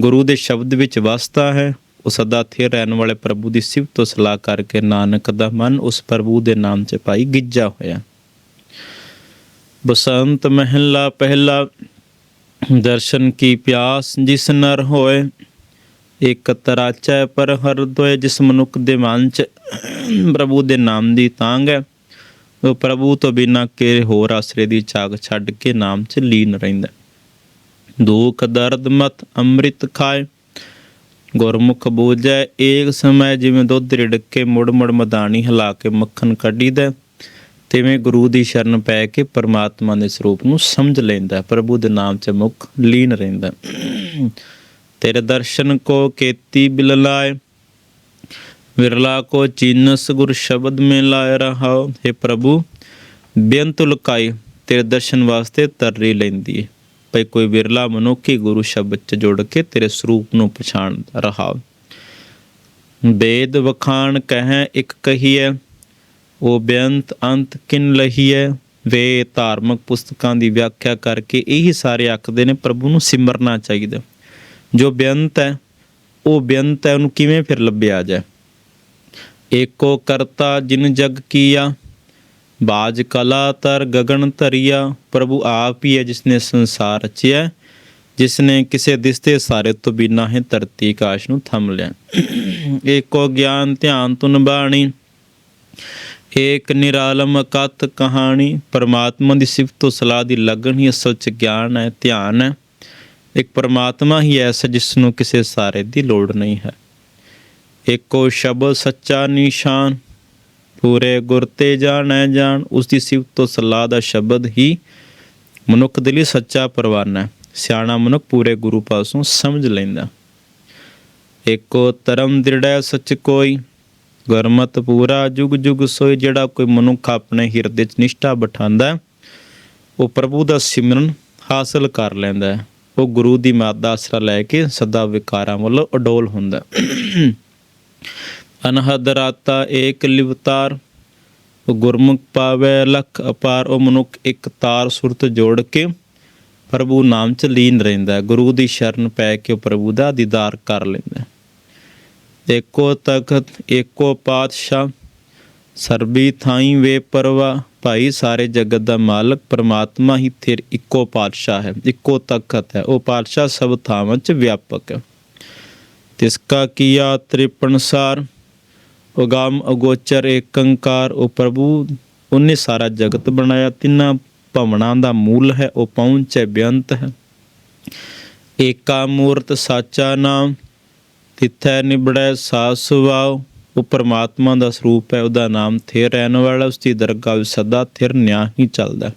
ਗੁਰੂ ਦੇ ਸ਼ਬਦ ਵਿੱਚ ਵਸਦਾ ਹੈ। ਉਹ ਸਦਾ ਸਥਿਰ ਰਹਿਣ ਵਾਲੇ ਪ੍ਰਭੂ ਦੀ ਸਿਫਤ ਤੋਂ ਸਲਾਹ ਕਰਕੇ ਨਾਨਕ ਦਾ ਮਨ ਉਸ ਪ੍ਰਭੂ ਦੇ ਨਾਮ 'ਚ ਪਾਈ ਗਿੱਜਾ ਹੋਇਆ ਬਸੰਤ ਮਹਿਲਾ ਪਹਿਲਾ ਦਰਸ਼ਨ ਕੀ ਪਿਆਸ ਜਿਸ ਨਰ ਹੋਏ, ਇਕ ਤਰਾਚੈ ਪਰ ਹਰਦੋਏ ਜਿਸ ਮਨੁੱਖ ਦੇ ਮਨ 'ਚ ਪ੍ਰਭੂ ਦੇ ਨਾਮ ਦੀ ਤਾਂਗ ਹੈ, ਉਹ ਪ੍ਰਭੂ ਤੋਂ ਬਿਨਾਂ ਕੇ ਹੋਰ ਆਸਰੇ ਦੀ ਚਾਗ ਛੱਡ ਕੇ ਨਾਮ 'ਚ ਲੀਨ ਰਹਿੰਦਾ ਹੈ। ਦੁਖ ਦਰਦ ਮਤ ਅੰਮ੍ਰਿਤ ਖਾਏ ਗੁਰਮੁਖ ਬੂਝੈ ਏਕ ਸਮੈ ਜਿਵੇਂ ਦੁੱਧ ਰਿੜਕ ਕੇ ਮੁੜ ਮੁੜ ਮਦਾਨੀ ਹਿਲਾ ਕੇ ਮੱਖਣ ਕੱਢੀਦਾ। ਹੈ, ਤਿਵੇਂ ਗੁਰੂ ਦੀ ਸ਼ਰਨ ਪੈ ਕੇ ਪਰਮਾਤਮਾ ਦੇ ਸਰੂਪ ਨੂੰ ਸਮਝ ਲੈਂਦਾ ਪ੍ਰਭੂ ਦੇ ਨਾਮ 'ਚ ਮੁਖ ਲੀਨ ਰਹਿੰਦਾ। ਹੈ। ਤੇਰੇ ਦਰਸ਼ਨ ਕੋ ਕੀਤੀ ਬਿਲਲਾਏ ਵਿਰਲਾ ਕੋ ਚੀਨਸ ਗੁਰ ਸ਼ਬਦ ਮੇ ਲਾਇ ਰਹਾਓ हे ਪ੍ਰਭੂ ਬੇਅੰਤ ਲੁਕਾਈ ਤੇਰੇ ਦਰਸ਼ਨ ਵਾਸਤੇ ਤਰਰੀ ਲੈਂਦੀ ਹੈ ਭਈ ਕੋਈ ਵਿਰਲਾ ਮਨੁੱਖੀ ਗੁਰੂ ਸ਼ਬਦ ਚ ਜੁੜ ਕੇ ਤੇਰੇ ਸਰੂਪ ਨੂੰ ਪਛਾਣਦਾ ਰਹਾ। ਵੇਦ ਵਖਾਣ ਕਹੈ ਇੱਕ ਕਹੀਐ, ਉਹ ਬੇਅੰਤ ਅੰਤ ਕਿਨ ਲਹੀਐ? ਵੇ ਧਾਰਮਿਕ ਪੁਸਤਕਾਂ ਦੀ ਵਿਆਖਿਆ ਕਰਕੇ ਇਹੀ ਸਾਰੇ ਆਖਦੇ ਨੇ, ਪ੍ਰਭੂ ਨੂੰ ਸਿਮਰਨਾ ਚਾਹੀਦਾ। ਜੋ ਬੇਅੰਤ ਹੈ, ਉਹ ਬੇਅੰਤ ਹੈ, ਉਹਨੂੰ ਕਿਵੇਂ ਫਿਰ ਲੱਭਿਆ ਜਾਏ? ਏਕੋ ਕਰਤਾ ਜਿਨ ਜਗ ਕੀਆ ਬਾਜ ਕਲਾ ਤਰ ਗਗਨ ਧਰਿਆ, ਪ੍ਰਭੂ ਆਪ ਹੀ ਹੈ ਜਿਸਨੇ ਸੰਸਾਰ ਰਚਿਆ ਜਿਸ ਕਿਸੇ ਦਿਸਤੇ ਸਾਰੇ ਤੋਂ ਬਿਨਾ ਹੈ ਧਰਤੀ ਆਕਾਸ਼ ਨੂੰ ਥੰਮ ਲਿਆ ਏਕੋ ਗਿਆਨ ਧਿਆਨ ਤੁਨ ਬਾਣੀ, ਏਕ ਨਿਰਾਲਮ ਕਤ ਕਹਾਣੀ, ਪਰਮਾਤਮਾ ਦੀ ਸਿਫਤ ਤੋਂ ਸਲਾਹ ਦੀ ਲਗਨ ਹੀ ਅਸਲ ਚ ਗਿਆਨ ਹੈ, ਧਿਆਨ ਹੈ। ਇੱਕ ਪਰਮਾਤਮਾ ਹੀ ਐਸਾ ਜਿਸ ਨੂੰ ਕਿਸੇ ਸਾਰੇ ਦੀ ਲੋੜ ਨਹੀਂ ਹੈ। ਏਕੋ ਸ਼ਬਦ ਸੱਚਾ ਨਿਸ਼ਾਨ ਪੂਰੇ ਗੁਰ ਤੇ ਜਾਣੈ ਜਾਣ ਉਸ ਦੀ ਸਿਫਤ ਤੋਂ ਸਲਾਹ ਦਾ ਸ਼ਬਦ ਹੀ ਮਨੁੱਖ ਦੇ ਲਈ ਸੱਚਾ ਪਰਵਾਨਾ ਸਿਆਣਾ ਮਨੁੱਖ ਪੂਰੇ ਗੁਰੂ ਪਾਸੋਂ ਸਮਝ ਲੈਂਦਾ। ਏਕੋ ਧਰਮ ਦ੍ਰਿੜੈ ਸਚ ਕੋਈ। ਗੁਰਮਤ ਪੂਰਾ ਜੁਗ ਜੁਗ ਸੋਈ ਜਿਹੜਾ ਕੋਈ ਮਨੁੱਖ ਆਪਣੇ ਹਿਰਦੇ 'ਚ ਨਿਸ਼ਠਾ ਬਿਠਾਉਂਦਾ ਹੈ, ਉਹ ਪ੍ਰਭੂ ਦਾ ਸਿਮਰਨ ਹਾਸਲ ਕਰ ਲੈਂਦਾ ਹੈ। ਉਹ ਗੁਰੂ ਦੀ ਮਾਤ ਦਾ ਆਸਰਾ ਲੈ ਕੇ ਸਦਾ ਵਿਕਾਰਾਂ ਵੱਲੋਂ ਅਡੋਲ ਹੁੰਦਾ ਅਨਹਦ ਰਾਤਾ ਏਕ ਲਿਵਤਾਰ, ਗੁਰਮੁਖ ਪਾਵੇ ਲਖ ਅਪਾਰ, ਉਹ ਮਨੁੱਖ ਇੱਕ ਤਾਰ ਸੁਰਤ ਜੋੜ ਕੇ ਪ੍ਰਭੂ ਨਾਮ ਚ ਲੀਨ ਰਹਿੰਦਾ ਹੈ। ਗੁਰੂ ਦੀ ਸ਼ਰਨ ਪੈ ਕੇ ਪ੍ਰਭੂ ਦਾ ਦੀਦਾਰ ਕਰ ਲੈਂਦਾ ਏਕੋ ਤਖਤ, ਏਕੋ ਪਾਤਸ਼ਾਹ, ਸਰਬੀ ਥਾਈ ਵੇ ਪਰਵਾ, ਭਾਈ ਸਾਰੇ ਜਗਤ ਦਾ ਮਾਲਕ, ਪ੍ਰਮਾਤਮਾ ਹੀ ਥਿਰ ਇੱਕੋ ਪਾਤਸ਼ਾਹ ਹੈ, ਇੱਕੋ ਤਖਤ ਹੈ। ਉਹ ਪਾਤਸ਼ਾਹ ਸਭ ਥਾਵਾਂ 'ਚ ਵਿਆਪਕ ਹੈ। ਤਿਸ ਕਾ ਕੀਆ ਤ੍ਰਿਪਣਸਾਰ ਉਗਾਮ, ਅਗੋਚਰ, ਏਕੰਕਾਰ, ਉਹ ਪ੍ਰਭੂ, ਉਹਨੇ ਸਾਰਾ ਜਗਤ ਬਣਾਇਆ। ਤਿੰਨਾਂ ਭਵਨਾਂ ਦਾ ਮੂਲ ਹੈ, ਉਹ ਪਹੁੰਚੇ ਬੇਅੰਤ ਹੈ। ਏਕਾ ਮੂਰਤ ਸਾਚਾ ਨਾਮ, ਤਿੱਥੈ ਨਿਬੜੈ ਸਾਸ ਸੁਭਾਵ ਉਹ ਪਰਮਾਤਮਾ ਦਾ ਸਰੂਪ ਹੈ, ਉਹਦਾ ਨਾਮ ਥਿਰ ਰਹਿਣ ਵਾਲਾ ਉਸ ਦੀ ਦਰਗਾਹ ਵਿੱਚ ਸਦਾ ਥਿਰ ਨਿਆਂ ਹੀ ਚੱਲਦਾ ਹੈ।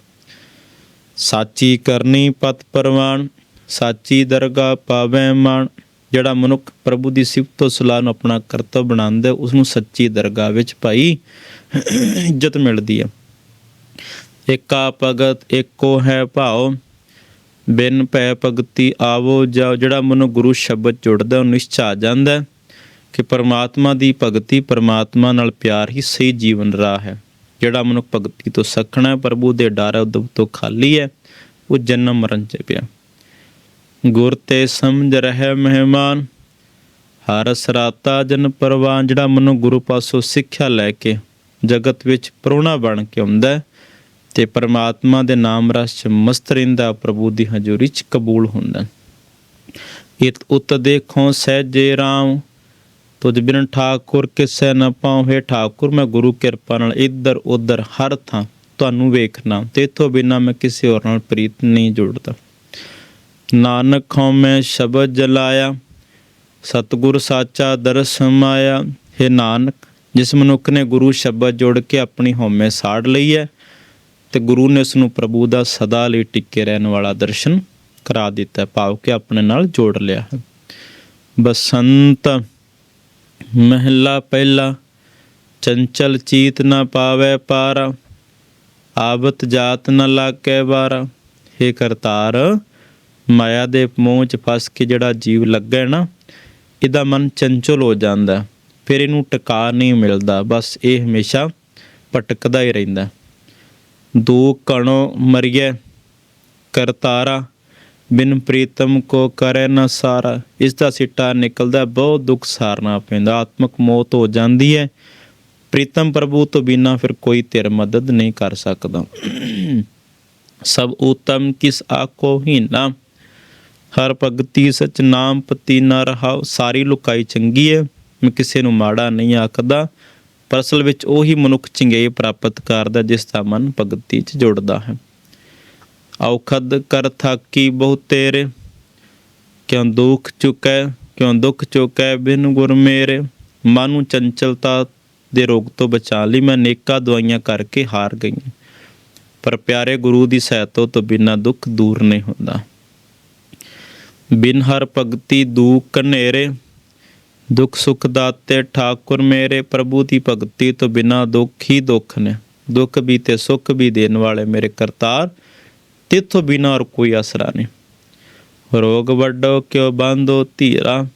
ਸਾਚੀ ਕਰਨੀ ਪਤ ਪਰਵਾਨ, ਸਾਚੀ ਦਰਗਾਹ ਪਾਵੈ ਮਾਨ ਜਿਹੜਾ ਮਨੁੱਖ ਪ੍ਰਭੂ ਦੀ ਸਿਫਤ ਤੋਂ ਸਲਾਹ ਨੂੰ ਆਪਣਾ ਕਰਤੱਵ ਬਣਾਉਂਦਾ ਹੈ, ਉਸ ਨੂੰ ਸੱਚੀ ਦਰਗਾਹ ਵਿੱਚ ਭਾਈ ਇੱਜ਼ਤ ਮਿਲਦੀ ਹੈ। ਏਕਾ ਭਗਤ ਏਕੋ ਹੈ ਭਾਉ ਬਿਨ ਪੈ ਭਗਤੀ ਆਵੋ ਜਾਓ ਜਿਹੜਾ ਮਨੁ ਗੁਰੂ ਸ਼ਬਦ ਜੁੜਦਾ ਉਹ ਨਿਸ਼ਚਾ ਆ ਜਾਂਦਾ ਕਿ ਪਰਮਾਤਮਾ ਦੀ ਭਗਤੀ ਪਰਮਾਤਮਾ ਨਾਲ ਪਿਆਰ ਹੀ ਸਹੀ ਜੀਵਨ ਰਾਹ ਹੈ। ਜਿਹੜਾ ਮਨੁੱਖ ਭਗਤੀ ਤੋਂ ਸਖਣਾ ਹੈ ਪ੍ਰਭੂ ਦੇ ਡਰ ਉਦਬ ਤੋਂ ਖਾਲੀ ਹੈ ਉਹ ਜਨਮ ਮਰਨ ਚ ਪਿਆ। ਗੁਰ ਤੇ ਸਮਝ ਰਹਿ ਮਹਿਮਾਨ, ਹਰ ਸਰਾਤਾ ਜਨ ਪਰਵਾਨ ਜਿਹੜਾ ਮਨੁ ਗੁਰੂ ਪਾਸੋਂ ਸਿੱਖਿਆ ਲੈ ਕੇ ਜਗਤ ਵਿੱਚ ਪ੍ਰੋਣਾ ਬਣ ਕੇ ਆਉਂਦਾ ਹੈ, ਤੇ ਪਰਮਾਤਮਾ ਦੇ ਨਾਮ ਰਸ ਚ ਮਸਤ ਰਹਿੰਦਾ, ਪ੍ਰਭੂ ਦੀ ਹਜ਼ੂਰੀ ਚ ਕਬੂਲ ਹੁੰਦਾ ਇਤ ਉਤ ਦੇਖੋ ਸਹਿਜੇ ਰਾਮ ਤੁਝ ਬਿਨ ਠਾਕੁਰ ਕਿਸੈ ਨ ਪਾਉ ਹੈ ਠਾਕੁਰ, ਮੈਂ ਗੁਰੂ ਕਿਰਪਾ ਨਾਲ ਇੱਧਰ ਉੱਧਰ ਹਰ ਥਾਂ ਤੁਹਾਨੂੰ ਵੇਖਣਾ ਤੇ ਇਥੋਂ ਬਿਨਾ ਮੈਂ ਕਿਸੇ ਹੋਰ ਨਾਲ ਪ੍ਰੀਤ ਨਹੀਂ ਜੁੜਦਾ। ਨਾਨਕ ਹਉ ਸ਼ਬਦ ਜਲਾਇਆ, ਸਤਿਗੁਰ ਸਾਚਾ ਦਰਸ ਮਾਇਆ। ਹੈ ਨਾਨਕ, ਜਿਸ ਮਨੁੱਖ ਨੇ ਗੁਰੂ ਸ਼ਬਦ ਜੋੜ ਕੇ ਆਪਣੀ ਹਉਮੈ ਸਾੜ ਲਈ ਹੈ, ਤੇ ਗੁਰੂ ਨੇ ਉਸ ਨੂੰ ਪ੍ਰਭੂ ਦਾ ਸਦਾ ਲਈ ਟਿੱਕੇ ਰਹਿਣ ਵਾਲਾ ਦਰਸ਼ਨ ਕਰਾ ਦਿੱਤਾ ਭਾਵ ਕਿ ਆਪਣੇ ਨਾਲ ਜੋੜ ਲਿਆ ਹੈ। ਬਸੰਤ, ਮਹਿਲਾ ਪਹਿਲਾ, ਚੰਚਲ ਚੀਤ ਨਾ ਪਾਵੇ ਪਾਰਾ, ਆਵਤ ਜਾਤ ਨਾ ਲਾਗੇ ਬਾਰਾ ਹੇ ਕਰਤਾਰ ਮਾਇਆ ਦੇ ਮੋਹ ਚ ਫਸ ਕੇ ਜਿਹੜਾ ਜੀਵ ਲੱਗਾ ਹੈ ਨਾ, ਇਹਦਾ ਮਨ ਚੰਚਲ ਹੋ ਜਾਂਦਾ ਫਿਰ ਇਹਨੂੰ ਟਿਕਾ ਨਹੀਂ ਮਿਲਦਾ, ਬਸ ਇਹ ਹਮੇਸ਼ਾ ਭਟਕਦਾ ਹੀ ਰਹਿੰਦਾ ਦੋ ਕਣੋ ਮਰੀਏ ਕਰਤਾਰਾ, ਬਿਨ ਪ੍ਰੀਤਮ ਕੋ ਕਰੇ ਨਾ ਸਾਰਾ। ਇਸ ਦਾ ਸਿੱਟਾ ਨਿਕਲਦਾ ਬਹੁਤ ਦੁੱਖ ਸਾਰਨਾ ਪੈਂਦਾ ਆਤਮਕ ਮੌਤ ਹੋ ਜਾਂਦੀ ਹੈ। ਪ੍ਰੀਤਮ ਪ੍ਰਭੂ ਤੋਂ ਬਿਨਾ ਫਿਰ ਕੋਈ ਤੇਰ ਮਦਦ ਨਹੀਂ ਕਰ ਸਕਦਾ। ਸਭ ਉਤਮ ਕਿਸ ਆਕੋ ਹੀ ਨਾ। ਹਰ ਭਗਤੀ ਸਚ ਨਾਮ ਪਤੀ ਨਾ ਰਹਾਉ, ਸਾਰੀ ਲੁਕਾਈ ਚੰਗੀ ਹੈ ਮੈਂ ਕਿਸੇ ਨੂੰ ਮਾੜਾ ਨਹੀਂ ਆਖਦਾ, ਪਰ ਅਸਲ ਵਿੱਚ ਉਹੀ ਮਨੁੱਖ ਚੰਗਿਆਈ ਪ੍ਰਾਪਤ ਕਰਦਾ ਜਿਸ ਦਾ ਮਨ ਭਗਤੀ 'ਚ ਜੁੜਦਾ ਹੈ। ਔਖਦ ਕਰ ਥਾਕੀ ਬਹੁ ਤੇਰੇ, ਕਿਉਂ ਦੁੱਖ ਚੁਕੈ, ਕਿਉਂ ਦੁੱਖ ਚੁਕੈ ਬਿਨ ਗੁਰ ਮੇਰੇ। ਮਨ ਨੂੰ ਚੰਚਲਤਾ ਦੇ ਰੋਗ ਤੋਂ ਬਚਾ ਲਈ ਮੈਂ ਨੇਕਾਂ ਦਵਾਈਆਂ ਕਰਕੇ ਹਾਰ ਗਈ ਪਰ ਪਿਆਰੇ ਗੁਰੂ ਦੀ ਸਹਾਇਤਾ ਤੋਂ ਬਿਨਾਂ ਦੁੱਖ ਦੂਰ ਨਹੀਂ ਹੁੰਦਾ। ਬਿਨ ਹਰ ਭਗਤੀ ਦੂ ਕਨੇਰੇ ਦੁੱਖ ਸੁਖ ਦਾਤੇ ਠਾਕੁਰ ਮੇਰੇ ਪ੍ਰਭੂ ਦੀ ਭਗਤੀ ਤੋਂ ਬਿਨਾਂ ਦੁੱਖ ਹੀ ਦੁੱਖ ਨੇ। ਦੁੱਖ ਵੀ ਤੇ ਸੁੱਖ ਵੀ ਦੇਣ ਵਾਲੇ ਮੇਰੇ ਕਰਤਾਰ, ਤਿੱਥੋਂ ਬਿਨਾਂ ਔਰ ਕੋਈ ਆਸਰਾ ਨਹੀਂ। ਰੋਗ ਵੱਡੋ ਕਿਉ ਬੰਦੋ ਧੀਰਾ,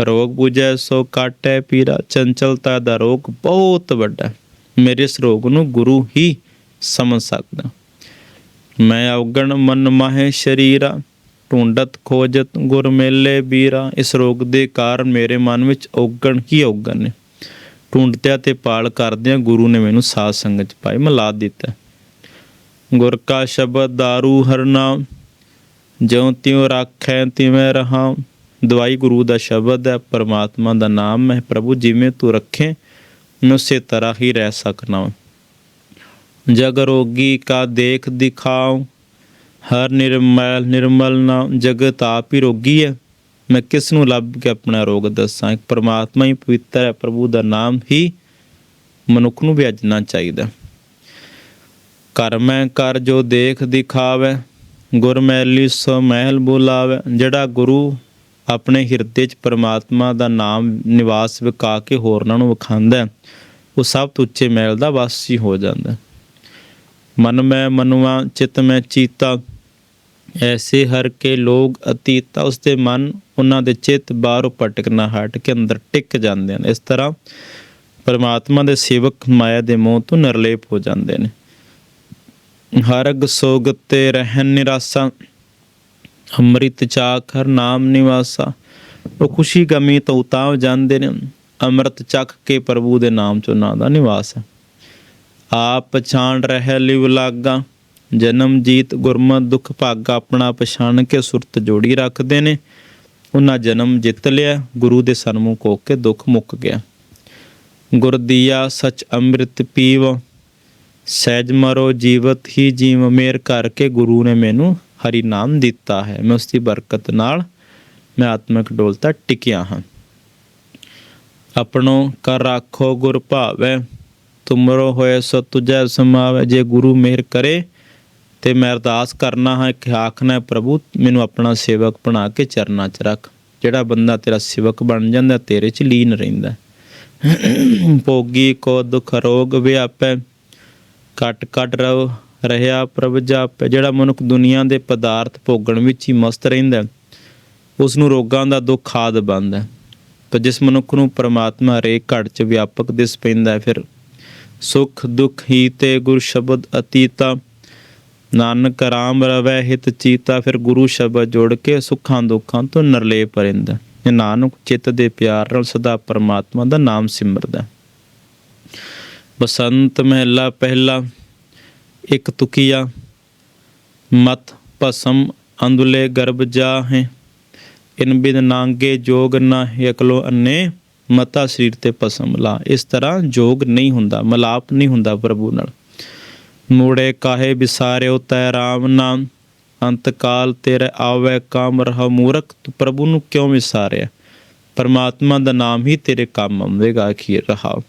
ਰੋਗ 부ਜੈ ਸੋ ਕਾਟੈ ਪੀਰਾ, ਚੰਚਲਤਾ ਦਾ ਰੋਗ ਬਹੁਤ ਵੱਡਾ। ਮੇਰੇ ਇਸ ਰੋਗ ਨੂੰ ਗੁਰੂ ਹੀ ਸਮਝ ਸਕਦਾ। ਮੈਂ ਅਵਗਣ ਮਨ ਮਾਹੇ ਸ਼ਰੀਰਾ ਢੂੰਡਤ ਖੋਜਤ ਗੁਰ ਮੇਲੇ ਬੀਰਾ ਇਸ ਰੋਗ ਦੇ ਕਾਰਨ ਮੇਰੇ ਮਨ ਵਿੱਚ ਔਗਣ ਹੀ ਔਗਣ ਨੇ। ਢੂੰਡਤਿਆਂ ਤੇ ਪਾਲ ਕਰਦਿਆਂ ਗੁਰੂ ਨੇ ਮੈਨੂੰ ਸਾਧ ਸੰਗਤ ਚ ਪਾਈ ਮਿਲਾ ਦਿੱਤਾ। ਗੁਰ ਕਾ ਸ਼ਬਦ दारू ਹਰਨਾ, ਜਿਉ ਤਿਉ ਰਾਖੈ ਤਿਵੇਂ ਰਹਾ। ਦਵਾਈ ਗੁਰੂ ਦਾ ਸ਼ਬਦ ਹੈ, ਪਰਮਾਤਮਾ ਦਾ ਨਾਮ ਹੈ, ਪ੍ਰਭੂ ਜਿਵੇਂ ਤੂੰ ਰੱਖੇ, ਮੈਂ ਉਸੇ ਤਰ੍ਹਾਂ ਹੀ ਰਹਿ ਸਕਣਾ ਜਗ ਰੋਗੀ ਕਾ ਦੇਖ ਦਿਖਾਉ ਹਰ ਨਿਰਮਲ ਨਿਰਮਲ ਨਾਮ ਜਗਤ ਆਪ ਹੀ ਰੋਗੀ ਹੈ। ਮੈਂ ਕਿਸ ਨੂੰ ਲੱਭ ਕੇ ਆਪਣਾ ਰੋਗ ਦੱਸਾਂ? ਇੱਕ ਪਰਮਾਤਮਾ ਹੀ ਪਵਿੱਤਰ ਹੈ, ਪ੍ਰਭੂ ਦਾ ਨਾਮ ਹੀ ਮਨੁੱਖ ਨੂੰ ਵਿਅਜਣਾ ਚਾਹੀਦਾ। ਕਰ ਮੈਂ ਕਰ ਜੋ ਦੇਖ ਦਿਖਾਵੇ ਗੁਰ ਮੈਲੀ ਸੋ ਮਹਿਲ ਬੁਲਾਵੇ। ਜਿਹੜਾ ਗੁਰੂ ਆਪਣੇ ਹਿਰਦੇ 'ਚ ਪਰਮਾਤਮਾ ਦਾ ਨਾਮ ਨਿਵਾਸ ਵਿਕਾ ਕੇ ਹੋਰਨਾਂ ਨੂੰ ਵਿਖਾਉਂਦਾ ਉਹ ਸਭ ਤੋਂ ਉੱਚੇ ਮਹਿਲ ਦਾ ਵਾਸੀ ਹੋ ਜਾਂਦਾ ਮਨ ਮੈਂ ਮਨੁਆ, ਚਿਤ ਮੈਂ ਚੀਤਾ ਐਸੇ ਹਰ ਕੇ ਲੋਗ ਅਤੀਤਾ ਉਸਦੇ ਮਨ ਉਹਨਾਂ ਦੇ ਚਿੱਤ ਬਾਹਰੋਂ ਭਟਕ ਨਾ ਹਟ ਕੇ ਅੰਦਰ ਟਿਕ ਜਾਂਦੇ ਹਨ। ਇਸ ਤਰ੍ਹਾਂ ਪਰਮਾਤਮਾ ਦੇ ਸੇਵਕ ਮਾਇਆ ਦੇ ਮੋਹ ਤੋਂ ਨਿਰਲੇਪ ਹੋ ਜਾਂਦੇ ਨੇ। ਹਰਗ ਸੋਗਤ ਤੇ ਰਹਿਨ ਨਿਰਾਸਾ, ਅੰਮ੍ਰਿਤ ਚਾਖ ਹਰ ਨਾਮ ਨਿਵਾਸਾ, ਉਹ ਖੁਸ਼ੀ ਗਮੀ ਤੋਂ ਉਤਾਵ ਜਾਂਦੇ ਨੇ, ਅੰਮ੍ਰਿਤ ਚੱਕ ਕੇ ਪ੍ਰਭੂ ਦੇ ਨਾਮ ਚ ਨਾਂ ਦਾ ਨਿਵਾਸ ਹੈ। ਆਪ ਪਛਾਣ ਰਹਿ ਲਿਵ ਲਾਗਾ ਜਨਮ ਜੀਤ ਗੁਰਮਤ ਦੁਖ ਭਾਗ ਆਪਣਾ ਪਛਾਣ ਕੇ ਸੁਰਤ ਜੋੜੀ ਰੱਖਦੇ ਨੇ। ਉਹਨਾਂ ਜਨਮ ਜਿੱਤ ਲਿਆ, ਗੁਰੂ ਦੇ ਸਨਮੁਖ ਹੋ ਕੇ ਦੁੱਖ ਮੁੱਕ ਗਿਆ। ਗੁਰ ਦੀਆ ਸਚ ਅੰਮ੍ਰਿਤ ਪੀਵ, ਸਹਿਜ ਮਰੋ ਜੀਵਤ ਹੀ ਜੀਵ, ਮੇਰ ਕਰਕੇ ਗੁਰੂ ਨੇ ਮੈਨੂੰ ਹਰੀ ਨਾਮ ਦਿੱਤਾ ਹੈ। ਮੈਂ ਉਸ ਦੀ ਬਰਕਤ ਨਾਲ ਮੈਂ ਆਤਮਿਕ ਡੋਲਤਾ ਟਿਕਿਆ ਹਾਂ। ਆਪਣੋ ਕਰ ਰਾਖੋ ਗੁਰ ਭਾਵੈ, ਤੁਮਰੋ ਹੋਏ ਸੋ ਤੁਜੈ ਸਮਾਵੈ, ਜੇ ਗੁਰੂ ਮਿਹਰ ਕਰੇ ਤੇ ਮੈਂ ਅਰਦਾਸ ਕਰਨਾ ਹਾਂ ਕਿ ਆਖਣਾ ਪ੍ਰਭੂ ਮੈਨੂੰ ਆਪਣਾ ਸੇਵਕ ਬਣਾ ਕੇ ਚਰਨਾਂ 'ਚ ਰੱਖ। ਜਿਹੜਾ ਬੰਦਾ ਤੇਰਾ ਸੇਵਕ ਬਣ ਜਾਂਦਾ ਤੇਰੇ 'ਚ ਲੀਨ ਰਹਿੰਦਾ ਭੋਗੀ ਕੋ ਦੁਖ ਰੋਗ ਵਿਆਪੈ ਕਟ ਕਟ ਰਵ ਰਹਿਆ ਪ੍ਰਭ ਜਾਪੈ। ਜਿਹੜਾ ਮਨੁੱਖ ਦੁਨੀਆ ਦੇ ਪਦਾਰਥ ਭੋਗਣ ਵਿੱਚ ਹੀ ਮਸਤ ਰਹਿੰਦਾ ਹੈ, ਉਸ ਨੂੰ ਰੋਗਾਂ ਦਾ ਦੁੱਖ ਆਦ ਬਣਦਾ ਹੈ। ਪਰ ਜਿਸ ਮਨੁੱਖ ਨੂੰ ਪਰਮਾਤਮਾ ਰੇ ਘੜ ਚ ਵਿਆਪਕ ਦਿਸ ਪੈਂਦਾ ਫਿਰ ਸੁਖ ਦੁਖ ਹੀ ਤੇ ਗੁਰ ਸ਼ਬਦ ਅਤੀਤਾ ਨਾਨਕ ਰਾਮ ਰਵੈ ਹਿਤ ਚੀਤਾ, ਫਿਰ ਗੁਰੂ ਸ਼ਬਦ ਜੋੜ ਕੇ ਸੁੱਖਾਂ ਦੁੱਖਾਂ ਤੋਂ ਨਰਲੇ ਰਹਿੰਦਾ ਨਾਨਕ ਚਿੱਤ ਦੇ ਪਿਆਰ ਨਾਲ ਸਦਾ ਪਰਮਾਤਮਾ ਦਾ ਨਾਮ ਸਿਮਰਦਾ ਬਸੰਤ ਮਹਿਲਾ ਪਹਿਲਾ, ਇੱਕ ਤੁਕੀਆ, ਮਤ ਭਸਮ ਅੰਦੁਲੇ ਗਰਭ ਜਾਹੇ, ਇਨ ਬਿਨ ਨਾਂਗੇ ਜੋਗ ਨਾ ਇਕਲੋ ਅੰਨੇ ਮਤਾ ਸਰੀਰ ਤੇ ਭਸਮ ਲਾ। ਇਸ ਤਰ੍ਹਾਂ ਜੋਗ ਨਹੀਂ ਹੁੰਦਾ, ਮਲਾਪ ਨਹੀਂ ਹੁੰਦਾ ਪ੍ਰਭੂ ਨਾਲ। ਮੂੜੇ ਕਾਹੇ ਵਿਸਾਰਿਓ ਤੈ ਰਾਮ ਨਾਮ ਅੰਤ ਕਾਲ ਤੇਰੇ ਆਵੇ ਕਾਮ ਰਹਾ ਮੂਰਖ, ਤੂੰ ਪ੍ਰਭੂ ਨੂੰ ਕਿਉਂ ਵਿਸਾਰਿਆ? ਪਰਮਾਤਮਾ ਦਾ ਨਾਮ ਹੀ ਤੇਰੇ ਕੰਮ ਆਵੇਗਾ, ਅਖੀਰ ਰਹਾ।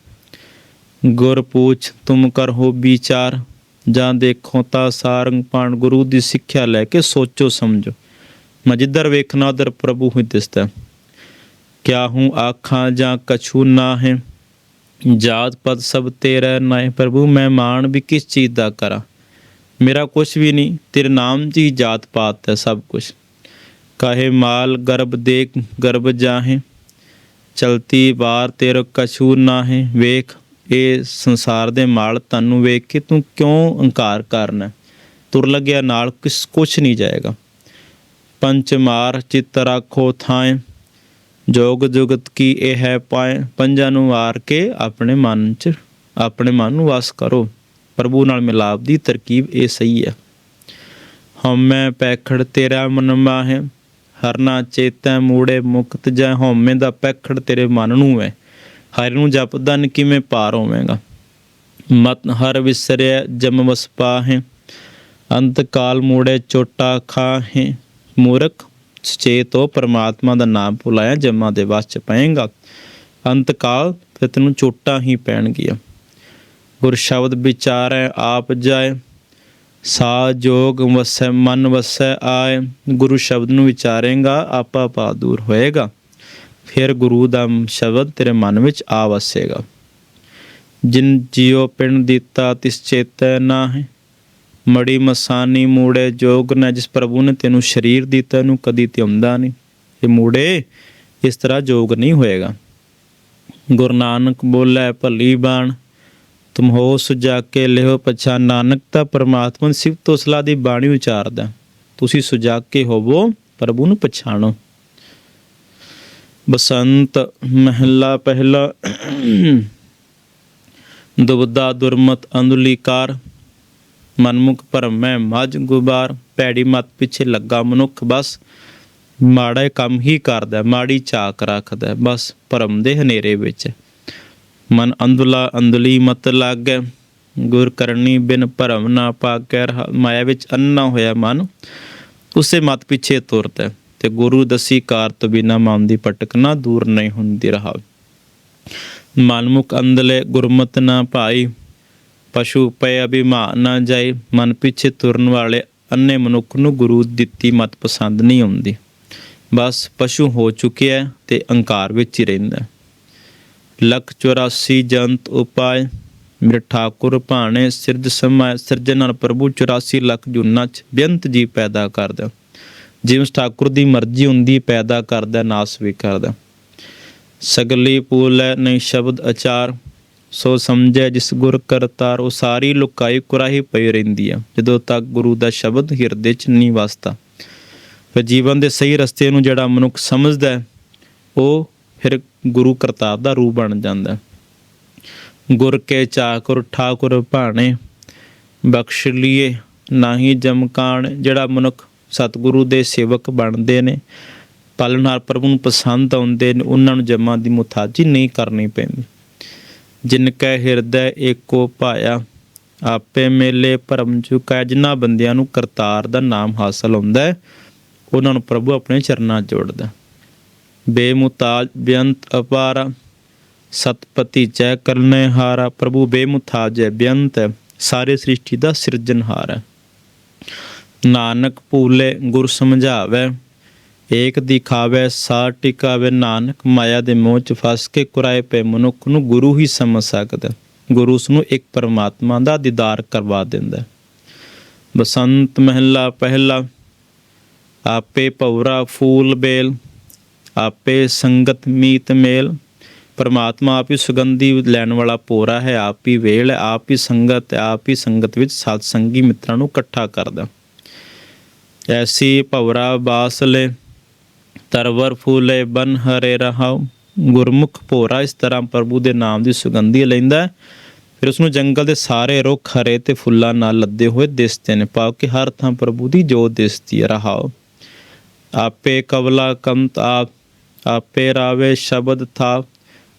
ਗੁਰ ਪੂਛ, ਤੁਮ ਕਰ ਹੋ ਵਿਚਾਰ, ਜਾਂ ਦੇਖੋ ਤਾਂ ਸਾਰੰਗ ਪਾਣ ਗੁਰੂ ਦੀ ਸਿੱਖਿਆ ਲੈ ਕੇ ਸੋਚੋ ਸਮਝੋ। ਮੈਂ ਜਿੱਧਰ ਵੇਖਣਾ ਉਧਰ ਪ੍ਰਭੂ ਹੀ ਦਿਸਦਾ। ਕਿਆ ਹੂੰ ਆਖਾਂ ਜਾਂ ਕਛੂ ਨਾ ਹੈ ਜਾਤ ਪਦ ਸਭ ਤੇਰਾ ਨਾਏ ਪ੍ਰਭੂ, ਮੈਂ ਮਾਣ ਵੀ ਕਿਸ ਚੀਜ਼ ਦਾ ਕਰਾਂ? ਮੇਰਾ ਕੁਛ ਵੀ ਨਹੀਂ, ਤੇਰੇ ਨਾਮ 'ਚ ਜਾਤ ਪਾਤ ਹੈ ਸਭ ਕੁਛ। ਕਾਹੇ ਮਾਲ ਗਰਭ ਦੇਖ, ਗਰਭ ਜਾਹੇ। ਚਲਤੀ ਬਾਰ ਤੇਰ ਕਛੂ ਨਾ ਹੈ ਵੇਖ ਇਹ ਸੰਸਾਰ ਦੇ ਮਾਲ ਤੈਨੂੰ ਵੇਖ ਕੇ ਤੂੰ ਕਿਉਂ ਹੰਕਾਰ ਕਰਨਾ ਤੁਰ ਲੱਗਿਆ ਨਾਲ ਕਿਸ ਕੁਛ ਨਹੀਂ ਜਾਏਗਾ। ਪੰਚ ਮਾਰ ਚਿੱਤ ਰੱਖੋ ਥਾਂ ਜੋਗ ਜੁਗਤ ਕੀ ਇਹ ਹੈ ਪੰਜਾਂ ਨੂੰ ਵਾਰ ਕੇ ਆਪਣੇ ਮਨ 'ਚ, ਆਪਣੇ ਮਨ ਨੂੰ ਵਸ ਕਰੋ। ਪ੍ਰਭੂ ਨਾਲ ਮਿਲਾਪ ਦੀ ਤਰਕੀਬ ਇਹ ਸਹੀ ਹੈ। ਹਉਮੈ ਪੈਖੜ ਤੇਰਾ ਮਨ ਮਾਹੇ, ਹਰਨਾ ਚੇਤੈ ਮੂੜੇ ਮੁਕਤ ਜੈ ਹਉਮੈ ਦਾ ਪੈਖੜ ਤੇਰੇ ਮਨ ਨੂੰ ਹੈ। ਹਰ ਨੂੰ ਜਪਦਾ ਕਿਵੇਂ ਪਾਰ ਹੋਵੇਂਗਾ? ਮਤ ਹਰ ਵਿਸਰਿਆ ਜਮ ਵਸ ਪਾਹੇ, ਅੰਤ ਕਾਲ ਮੂੜੇ ਚੋਟਾ ਖਾਹੇ। ਮੂਰਖ ਸੁਚੇਤ ਹੋ ਪਰਮਾਤਮਾ ਦਾ ਨਾਮ ਭੁਲਾਇਆ, ਜਮਾਂ ਦੇ ਵਸ ਚ ਪਏਗਾ। ਅੰਤ ਕਾਲ ਫਿਰ ਤੈਨੂੰ ਚੋਟਾਂ ਹੀ ਪੈਣਗੀਆਂ। ਗੁਰ ਸ਼ਬਦ ਵਿਚਾਰੈ, ਆਪ ਜਾਏ। ਸਾ ਜੋਗ ਵਸੈ, ਮਨ ਵਸੈ, ਆਏ। ਗੁਰੂ ਸ਼ਬਦ ਨੂੰ ਵਿਚਾਰੇਗਾ, ਆਪਾ ਪਾ ਦੂਰ ਹੋਏਗਾ। ਫਿਰ ਗੁਰੂ ਦਾ ਸ਼ਬਦ ਤੇਰੇ ਮਨ ਵਿੱਚ ਆ ਵਸੇਗਾ। ਜਿਨ ਜਿਉ ਪਿੰਡ ਦਿੱਤਾ, ਤਿਸ ਚੇਤੈ ਹੈ ਮੜੀ ਮਸਾਨੀ ਮੂੜੇ ਜੋਗ ਨਾ ਜਿਸ ਪ੍ਰਭੂ ਨੇ ਤੈਨੂੰ ਸਰੀਰ ਦਿੱਤਾ ਨੂੰ ਕਦੀ ਧਿਆਉਂਦਾ ਨਹੀਂ। ਇਹ ਮੂੜੇ ਇਸ ਤਰ੍ਹਾਂ ਜੋਗ ਨਹੀਂ ਹੋਏਗਾ। ਗੁਰੂ ਨਾਨਕ ਬੋਲੇ, ਭਲੀ ਬਾਣ, ਤੁਮ ਹੋ ਸੁਜਾ ਕੇ ਲਿਓ ਪਛਾ। ਨਾਨਕ ਤਾਂ ਪਰਮਾਤਮਾ ਦੀ ਸਿਫਤ ਉਸਲਾ ਦੀ ਬਾਣੀ ਉਚਾਰਦਾ ਤੁਸੀਂ ਸੁਜਾ ਕੇ ਹੋਵੋ, ਪ੍ਰਭੂ ਨੂੰ ਪਛਾਣੋ। ਬਸੰਤ ਮਹਿਲਾ ਪਹਿਲਾ ਦੁਬਦਾ ਦੁਰਮਤ ਅੰਦੁਲੀਕਾਰ ਮਨਮੁਖ ਭਰਮੈ ਮਜ ਗੁਬਾਰ ਪੈੜੀ ਮਤ ਪਿੱਛੇ ਲੱਗਾ ਮਨੁੱਖ, ਬਸ ਮਾੜਾ ਕੰਮ ਹੀ ਕਰਦਾ, ਮਾੜੀ ਚਾਕ ਰੱਖਦਾ, ਬਸ ਭਰਮ ਦੇ ਹਨੇਰੇ ਵਿੱਚ। ਮਨ ਅੰਧਲਾ, ਅੰਧਲੀ ਮਤ ਲਾਗੈ, ਗੁਰ ਕਰਨੀ ਬਿਨ ਭਰਮ ਨਾ ਪਾਕੈ ਮਾਇਆ ਵਿੱਚ ਅੰਨਾ ਹੋਇਆ ਮਨ, ਉਸੇ ਮਤ ਪਿੱਛੇ ਤੁਰਦਾ ਤੇ ਗੁਰੂ ਦਸੀ ਕਾਰ ਤੋਂ ਬਿਨਾ ਮਨ ਦੀ ਭਟਕਣਾ ਦੂਰ ਨਹੀਂ ਹੁੰਦੀ ਰਹਾ ਮਨਮੁਖ ਅੰਦਲੇ ਗੁਰਮਤ ਨਾ ਭਾਈ ਪਸ਼ੂ ਪਏ ਅਭਿਮਾਨ ਨਾ ਜਾਏ, ਮਨ ਪਿੱਛੇ ਤੁਰਨ ਵਾਲੇ ਅੰਨੇ ਮਨੁੱਖ ਨੂੰ ਗੁਰੂ ਦਿੱਤੀ ਮਤ ਪਸੰਦ ਨਹੀਂ ਆਉਂਦੀ। ਬਸ ਪਸ਼ੂ ਹੋ ਚੁੱਕਿਆ ਤੇ ਅਹੰਕਾਰ ਵਿੱਚ ਹੀ ਰਹਿੰਦਾ ਹੈ। ਲੱਖ 84 ਜੰਤ ਉਪਾਏ, ਮੇਰੇ ਠਾਕੁਰ ਭਾਣੇ ਸਿਰਜ ਸਮਾਇ ਸਿਰਜਣ ਨਾਲ ਪ੍ਰਭੂ 84 ਲੱਖ ਜੁਨਾ ਚ ਬੇਅੰਤ ਜੀ ਪੈਦਾ ਕਰਦਾ। ਜਿਵੇਂ ਠਾਕੁਰ ਦੀ ਮਰਜ਼ੀ ਹੁੰਦੀ ਪੈਦਾ ਕਰਦਾ, ਨਾਸ ਵੀ ਕਰਦਾ। ਸਗਲੀ ਪੂਲੈ ਨਹੀਂ ਸ਼ਬਦ ਅਚਾਰ ਸੋ ਸਮਝੈ ਜਿਸ ਗੁਰ ਕਰਤਾਰ, ਉਹ ਸਾਰੀ ਲੁਕਾਈ ਕੁਰਾਹੀ ਪਈ ਰਹਿੰਦੀ ਆ, ਜਦੋਂ ਤੱਕ ਗੁਰੂ ਦਾ ਸ਼ਬਦ ਹਿਰਦੇ 'ਚ ਨਹੀਂ ਵਸਦਾ ਫਿਰ ਜੀਵਨ ਦੇ ਸਹੀ ਰਸਤੇ ਨੂੰ ਜਿਹੜਾ ਮਨੁੱਖ ਸਮਝਦਾ ਉਹ ਫਿਰ ਗੁਰੂ ਕਰਤਾਰ ਦਾ ਰੂਪ ਬਣ ਜਾਂਦਾ ਹੈ। ਗੁਰ ਕੇ ਚਾਕੁਰ ਠਾਕੁਰ ਭਾਣੇ, ਬਖਸ਼ ਲੀਏ ਨਾਹੀ ਜਮਕਾਣ ਜਿਹੜਾ ਮਨੁੱਖ ਸਤਿਗੁਰੂ ਦੇ ਸੇਵਕ ਬਣਦੇ ਨੇ ਪਾਲਣਹਾਰ ਪ੍ਰਭੂ ਨੂੰ ਪਸੰਦ ਆਉਂਦੇ ਨੇ, ਉਹਨਾਂ ਨੂੰ ਜਮਾਂ ਦੀ ਮੁਤਾਜੀ ਨਹੀਂ ਕਰਨੀ ਪੈਂਦੀ ਜਿਨ ਕੈ ਹਿਰਦੈ ਏਕੋ ਭਾਇਆ, ਆਪੇ ਮੇਲੇ ਭਰਮ ਚੁਕਾ ਜਿਨ੍ਹਾਂ ਬੰਦਿਆਂ ਨੂੰ ਕਰਤਾਰ ਦਾ ਨਾਮ ਹਾਸਲ ਹੁੰਦਾ ਹੈ, ਉਹਨਾਂ ਨੂੰ ਪ੍ਰਭੂ ਆਪਣੇ ਚਰਨਾਂ ਜੋੜਦਾ ਬੇਮੁਤਾਜ ਬੇਅੰਤ ਅਪਾਰਾ, ਸਤਪਤੀ ਜੈ ਕਰਨੇ ਹਾਰਾ, ਪ੍ਰਭੂ ਬੇਮੁਤਾਜ ਹੈ ਬੇਅੰਤ ਹੈ, ਸਾਰੇ ਸ੍ਰਿਸ਼ਟੀ ਦਾ ਸਿਰਜਣਹਾਰ ਹੈ। ਨਾਨਕ ਭੂਲੇ ਗੁਰ ਸਮਝਾਵੇ ਏਕ ਦਿਖਾਵੇ ਸਾ ਟਿਕਾਵੇ ਨਾਨਕ, ਮਾਇਆ ਦੇ ਮੋਹ ਚ ਫਸ ਕੇ ਕੁਰਾਏ ਪਏ ਮਨੁੱਖ ਨੂੰ ਗੁਰੂ ਹੀ ਸਮਝ ਸਕਦਾ ਗੁਰੂ ਉਸ ਨੂੰ ਇੱਕ ਪਰਮਾਤਮਾ ਦਾ ਦੀਦਾਰ ਕਰਵਾ ਦਿੰਦਾ ਬਸੰਤ ਮਹਿਲਾ ਪਹਿਲਾ, ਆਪੇ ਪੌਰਾ ਫੂਲ ਬੇਲ, ਆਪੇ ਸੰਗਤ ਮੀਤ ਮੇਲ। ਪਰਮਾਤਮਾ ਆਪ ਹੀ ਸੁਗੰਧੀ ਲੈਣ ਵਾਲਾ ਪੋਰਾ ਹੈ, ਆਪ ਹੀ ਵੇਲ ਹੈ, ਆਪ ਹੀ ਸੰਗਤ ਹੈ, ਆਪ ਹੀ ਸੰਗਤ ਵਿੱਚ ਸਤ ਸੰਗੀ ਮਿੱਤਰਾਂ ਨੂੰ ਇਕੱਠਾ ਕਰਦਾ ਐਸੀ ਭਵਰਾ ਬਾਸਲੇ ਤਰਵਰ ਫੂਲੇ ਬਨ ਹਰੇ ਰਹਾਉ, ਗੁਰਮੁਖ ਭੋਰਾ, ਇਸ ਤਰ੍ਹਾਂ ਪ੍ਰਭੂ ਦੇ ਨਾਮ ਦੀ ਸੁਗੰਧੀ ਲੈਂਦਾ ਫਿਰ ਉਸ ਨੂੰ ਜੰਗਲ ਦੇ ਸਾਰੇ ਰੁੱਖ ਹਰੇ ਤੇ ਫੁੱਲਾਂ ਨਾਲ ਲੱਦੇ ਹੋਏ ਦਿਸਦੇ ਨੇ। ਪਾਉ ਕਿ ਹਰ ਥਾਂ ਪ੍ਰਭੂ ਦੀ ਜੋਤ ਦਿਸਦੀ ਰਹਾਉ। ਆਪੇ ਕਵਲਾ ਕੰਤ ਆਪ, ਆਪੇ ਰਾਵੇ ਸ਼ਬਦ ਥਾ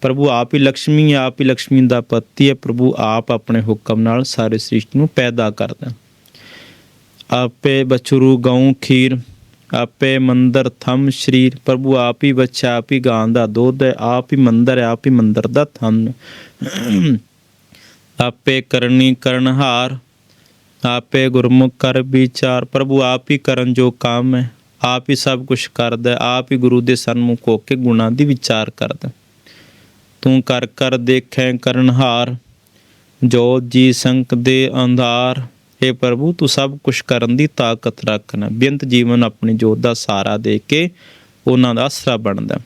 ਪ੍ਰਭੂ ਆਪ ਹੀ ਲక్ష్ਮੀ ਆਪ ਹੀ ਲక్ష్ਮੀ ਦਾ ਪਤੀ ਹੈ। ਪ੍ਰਭੂ ਆਪ ਆਪਣੇ ਹੁਕਮ ਨਾਲ ਸਾਰੇ ਸ੍ਰਿਸ਼ਟੀ ਨੂੰ ਪੈਦਾ ਕਰਦਾ ਆਪੇ ਬਛਰੂ ਗਾਉਂ ਖੀਰ ਆਪੇ ਮੰਦਰ ਥੰਮ ਸ਼ਰੀਰ, ਪ੍ਰਭੂ ਆਪ ਹੀ ਬੱਚਾ ਆਪ ਹੀ ਗਾਂ ਦਾ ਦੁੱਧ ਹੈ, ਆਪ ਹੀ ਮੰਦਰ ਹੈ, ਆਪ ਹੀ ਮੰਦਰ ਦਾ ਥੰਮ। ਆਪੇ ਕਰਨੀ ਕਰਨਹਾਰ, ਆਪੇ ਗੁਰਮੁਖ ਕਰ ਵਿਚਾਰ, ਪ੍ਰਭੂ ਆਪ ਹੀ ਕਰਨ ਜੋ ਕੰਮ ਹੈ, ਆਪ ਹੀ ਸਭ ਕੁਝ ਕਰਦਾ ਆਪ ਹੀ ਗੁਰੂ ਦੇ ਸਨਮੁਖ ਹੋ ਕੇ ਗੁਣਾਂ ਦੀ ਵਿਚਾਰ ਕਰਦਾ ਤੂੰ ਕਰ ਕਰ ਦੇਖੈ ਕਰਨਹਾਰ ਜੋ ਜੀ ਸੰਕ ਦੇ ਅੰਧਾਰ ਇਹ ਪ੍ਰਭੂ, ਤੂੰ ਸਭ ਕੁਝ ਕਰਨ ਦੀ ਤਾਕਤ ਰੱਖਣਾ। ਬੇਅੰਤ ਜੀਵਨ ਆਪਣੀ ਜੋਤ ਦਾ ਸਹਾਰਾ ਦੇ ਕੇ ਉਹਨਾਂ ਦਾ ਆਸਰਾ ਬਣਦਾ।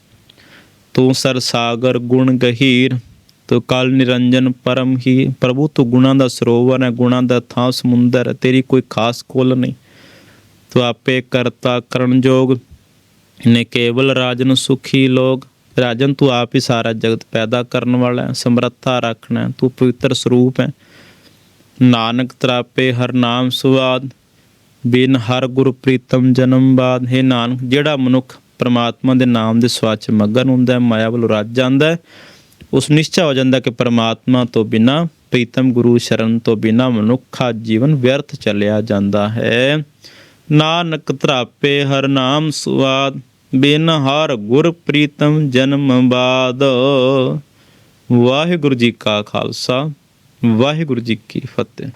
ਤੂੰ ਸਰ ਸਾਗਰ, ਗੁਣ ਗਹੀਰ, ਤੂੰ ਕਲ ਨਿਰੰਜਨ, ਪਰਮ ਹੀ। ਪ੍ਰਭੂ, ਤੂੰ ਗੁਣਾਂ ਦਾ ਸਰੋਵਰ ਹੈ, ਗੁਣਾਂ ਦਾ ਥਾਂ ਸਮੁੰਦਰ ਤੇਰੀ ਕੋਈ ਖਾਸ ਕੋਲ ਨਹੀਂ। ਤੂੰ ਆਪੇ ਕਰਤਾ ਕਰਨ ਜੋਗ ਨੇ ਕੇਵਲ ਰਾਜਨ ਸੁਖੀ ਲੋਗ ਰਾਜਨ, ਤੂੰ ਆਪ ਹੀ ਸਾਰਾ ਜਗਤ ਪੈਦਾ ਕਰਨ ਵਾਲਾ ਹੈ, ਸਮਰੱਥਾ ਰੱਖਣਾ ਤੂੰ ਪਵਿੱਤਰ ਸਰੂਪ ਹੈ। ਨਾਨਕ ਤਰਾਪੇ ਹਰ ਨਾਮ ਸੁਆਦ, ਬਿਨ ਹਰ ਗੁਰ ਪ੍ਰੀਤਮ ਜਨਮ ਬਾਦ। ਹੈ ਨਾਨਕ, ਜਿਹੜਾ ਮਨੁੱਖ ਪਰਮਾਤਮਾ ਦੇ ਨਾਮ ਦੇ ਸਵਾਦ ਮਗਨ ਹੁੰਦਾ ਹੈ, ਮਾਇਆ ਵੱਲੋਂ ਰੱਜ ਜਾਂਦਾ ਹੈ, ਉਸ ਨਿਸ਼ਚੈ ਹੋ ਜਾਂਦਾ ਕਿ ਪ੍ਰਮਾਤਮਾ ਤੋਂ ਬਿਨਾ, ਪ੍ਰੀਤਮ ਗੁਰੂ ਸ਼ਰਨ ਤੋਂ ਬਿਨਾ ਮਨੁੱਖਾ ਜੀਵਨ ਵਿਅਰਥ ਚੱਲਿਆ ਜਾਂਦਾ ਹੈ। ਨਾਨਕ ਤਰਾਪੇ ਹਰ ਨਾਮ ਸੁਆਦ, ਬਿਨ ਹਰ ਗੁਰ ਪ੍ਰੀਤਮ ਜਨਮ ਬਾਦ। ਵਾਹਿਗੁਰੂ ਜੀ ਕਾ ਖਾਲਸਾ। ਵਾਹਿਗੁਰੂ ਜੀ ਕੀ ਫਤਿਹ।